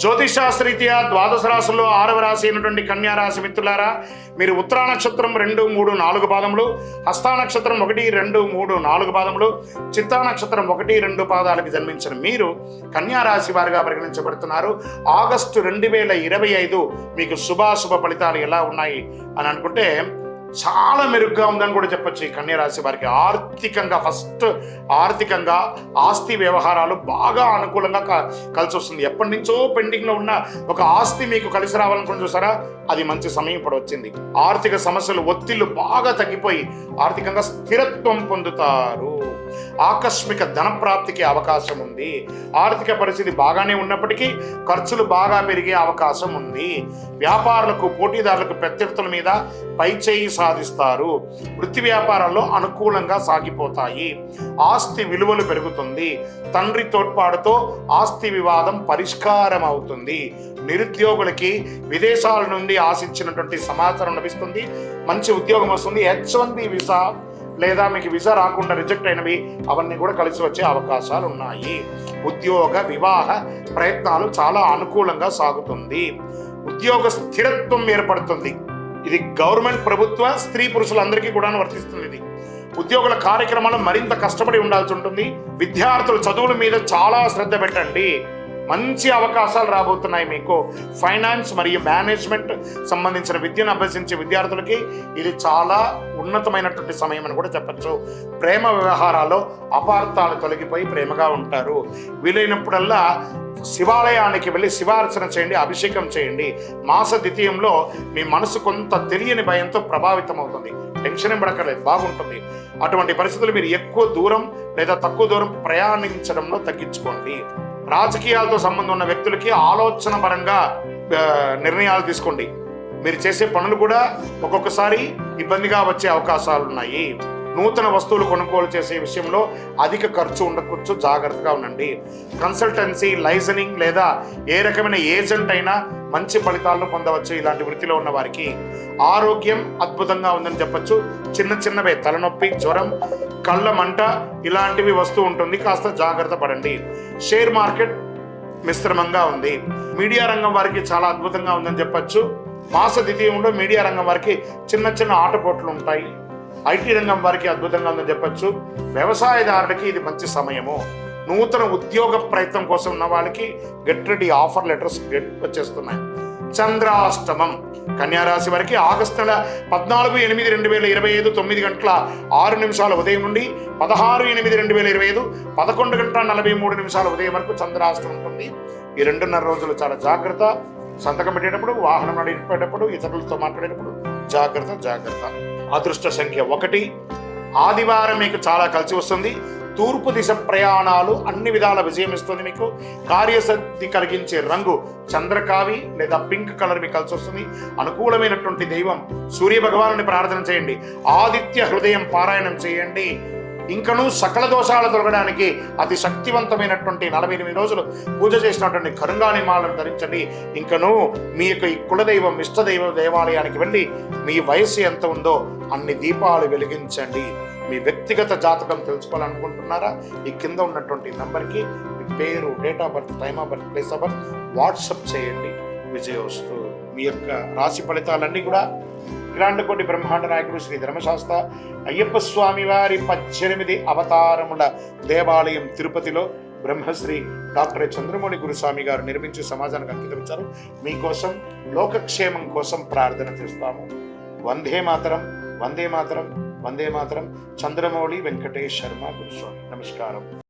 జ్యోతిషాస్త్రీత్యా ద్వాదశ రాశుల్లో ఆరవ రాశి అయినటువంటి కన్యా రాశి మిత్రులారా మీరు ఉత్తరా నక్షత్రం రెండు మూడు నాలుగు పాదములు హస్తా నక్షత్రం ఒకటి రెండు మూడు నాలుగు పాదములు చిత్తా నక్షత్రం ఒకటి రెండు పాదాలకు జన్మించిన మీరు కన్యా రాశి వారిగా పరిగణించబడుతున్నారు. ఆగస్టు రెండు వేల ఇరవై ఐదు మీకు శుభాశుభ ఫలితాలు ఎలా ఉన్నాయి అని అనుకుంటే చాలా మెరుగ్గా ఉందని కూడా చెప్పొచ్చు ఈ కన్యరాశి వారికి. ఆర్థికంగా ఫస్ట్ ఆర్థికంగా ఆస్తి వ్యవహారాలు బాగా అనుకూలంగా క- కలిసి వస్తుంది ఎప్పటి నుంచో పెండింగ్లో ఉన్న ఒక ఆస్తి మీకు కలిసి రావాలనుకుని చూసారా? అది మంచి సమయం ఇప్పుడు వచ్చింది. ఆర్థిక సమస్యలు ఒత్తిళ్ళు బాగా తగ్గిపోయి ఆర్థికంగా స్థిరత్వం పొందుతారు. ఆకస్మిక ధన ప్రాప్తికి అవకాశం ఉంది. ఆర్థిక పరిస్థితి బాగానే ఉన్నప్పటికీ ఖర్చులు బాగా పెరిగే అవకాశం ఉంది. వ్యాపారులకు పోటీదారులకు ప్రత్యర్థుల మీద పై చేయి సాధిస్తారు. వృత్తి వ్యాపారాల్లో అనుకూలంగా సాగిపోతాయి. ఆస్తి విలువలు పెరుగుతుంది. తండ్రి తోడ్పాటుతో ఆస్తి వివాదం పరిష్కారం అవుతుంది. నిరుద్యోగులకి విదేశాల నుండి ఆశించినటువంటి సమాచారం లభిస్తుంది. మంచి ఉద్యోగం వస్తుంది. హెచ్ వన్ బి వీసా లేదా మీకు వీసా రాకుండా రిజెక్ట్ అయినవి అవన్నీ కూడా కలిసి వచ్చే అవకాశాలు ఉన్నాయి ఉద్యోగ వివాహ ప్రయత్నాలు చాలా అనుకూలంగా సాగుతుంది. ఉద్యోగ స్థిరత్వం ఏర్పడుతుంది. ఇది గవర్నమెంట్ ప్రభుత్వ స్త్రీ పురుషులందరికీ కూడా వర్తిస్తుంది ఇది. ఉద్యోగుల కార్యక్రమాలు మరింత కష్టపడి ఉండాల్సి ఉంటుంది. విద్యార్థులు చదువుల మీద చాలా శ్రద్ధ పెట్టండి. మంచి అవకాశాలు రాబోతున్నాయి మీకు. ఫైనాన్స్ మరియు మేనేజ్మెంట్ సంబంధించిన విద్యను అభ్యసించే విద్యార్థులకి ఇది చాలా ఉన్నతమైనటువంటి సమయం అని కూడా చెప్పచ్చు. ప్రేమ వ్యవహారాల్లో అపార్థాలు తొలగిపోయి ప్రేమగా ఉంటారు. వీలైనప్పుడల్లా శివాలయానికి వెళ్ళి శివార్చన చేయండి అభిషేకం చేయండి. మాస ద్వితీయంలో మీ మనసు కొంత తెలియని భయంతో ప్రభావితం అవుతుంది. టెన్షన్ ఇవ్వడక్కర్లేదు బాగుంటుంది. అటువంటి పరిస్థితులు మీరు ఎక్కువ దూరం లేదా తక్కువ దూరం ప్రయాణించడంలో తగ్గించుకోండి. రాజకీయాలతో సంబంధం ఉన్న వ్యక్తులకి ఆలోచన పరంగా నిర్ణయాలు తీసుకోండి. మీరు చేసే పనులు కూడా ఒక్కొక్కసారి ఇబ్బందిగా వచ్చే అవకాశాలు ఉన్నాయి నూతన వస్తువులు కొనుగోలు చేసే విషయంలో అధిక ఖర్చు ఉండకొచ్చు జాగ్రత్తగా ఉండండి. కన్సల్టెన్సీ లైజనింగ్ లేదా ఏ రకమైన ఏజెంట్ అయినా మంచి ఫలితాలను పొందవచ్చు ఇలాంటి వృత్తిలో ఉన్న వారికి. ఆరోగ్యం అద్భుతంగా ఉందని చెప్పచ్చు. చిన్న చిన్నవే తలనొప్పి జ్వరం కళ్ళ మంట ఇలాంటివి వస్తూ ఉంటుంది. కాస్త జాగ్రత్త పడండి. షేర్ మార్కెట్ మిశ్రమంగా ఉంది. మీడియా రంగం వారికి చాలా అద్భుతంగా ఉందని చెప్పచ్చు. మాస ద్వితీయంలో మీడియా రంగం వారికి చిన్న చిన్న ఆటపోట్లు ఉంటాయి. ఐటీ రంగం వారికి అద్భుతంగా ఉందని చెప్పొచ్చు. వ్యవసాయదారులకి ఇది మంచి సమయము. నూతన ఉద్యోగ ప్రయత్నం కోసం ఉన్న వాళ్ళకి get ready offer letters get వచ్చేస్తున్నాయి. చంద్రాష్టమం. కన్యారాశి వారికి ఆగస్టు నెల పద్నాలుగు ఎనిమిది రెండు వేల ఇరవై ఐదు తొమ్మిది గంటల ఆరు నిమిషాల ఉదయం నుండి పదహారు ఎనిమిది రెండు వేల ఇరవై ఐదు పదకొండు గంటల నలభై మూడు నిమిషాల ఉదయం వరకు చంద్రాష్టమం ఉంటుంది. ఈ రెండున్నర రోజులు చాలా జాగ్రత్త. సంతకం పెట్టేటప్పుడు వాహనం నడిపేటప్పుడు ఇతరులతో మాట్లాడేటప్పుడు జాగ్రత్త జాగ్రత్త. అదృష్ట సంఖ్య ఒకటి. ఆదివారం మీకు చాలా కలిసి వస్తుంది. తూర్పు దిశ ప్రయాణాలు అన్ని విధాల విజయం ఇస్తుంది మీకు. కార్యసిద్ధి కలిగించే రంగు చంద్రకావి లేదా పింక్ కలర్ మీకు కలిసి వస్తుంది. అనుకూలమైనటువంటి దైవం సూర్య భగవాను ప్రార్థన చేయండి. ఆదిత్య హృదయం పారాయణం చేయండి. ఇంకనూ సకల దోషాలు తొలగడానికి అతి శక్తివంతమైనటువంటి నలభై ఎనిమిది రోజులు పూజ చేసినటువంటి కరుంగాని మాలను ధరించండి. ఇంకనూ మీ యొక్క ఈ కులదైవం ఇష్టదైవ దేవాలయానికి వెళ్ళి మీ వయసు ఎంత ఉందో అన్ని దీపాలు వెలిగించండి. మీ వ్యక్తిగత జాతకం తెలుసుకోవాలనుకుంటున్నారా? ఈ కింద ఉన్నటువంటి నంబర్కి మీ పేరు date of birth time of birth place of birth WhatsApp చేయండి. విజయోస్తు మీ యొక్క రాశి ఫలితాలన్నీ కూడా అఖిలాండకోటి బ్రహ్మాండ నాయకుడు శ్రీ ధర్మశాస్త్ర అయ్యప్ప స్వామి వారి పద్దెనిమిది అవతారముల దేవాలయం తిరుపతిలో బ్రహ్మశ్రీ డాక్టర్ చంద్రమౌళి గురుస్వామి గారు నిర్మించి సమాజానికి అంకితమించారు మీకోసం లోకక్షేమం కోసం ప్రార్థన చేస్తాము. వందే మాతరం వందే మాతరం వందే మాతరం. చంద్రమౌళి వెంకటేష్ శర్మ గురుస్వామి. నమస్కారం.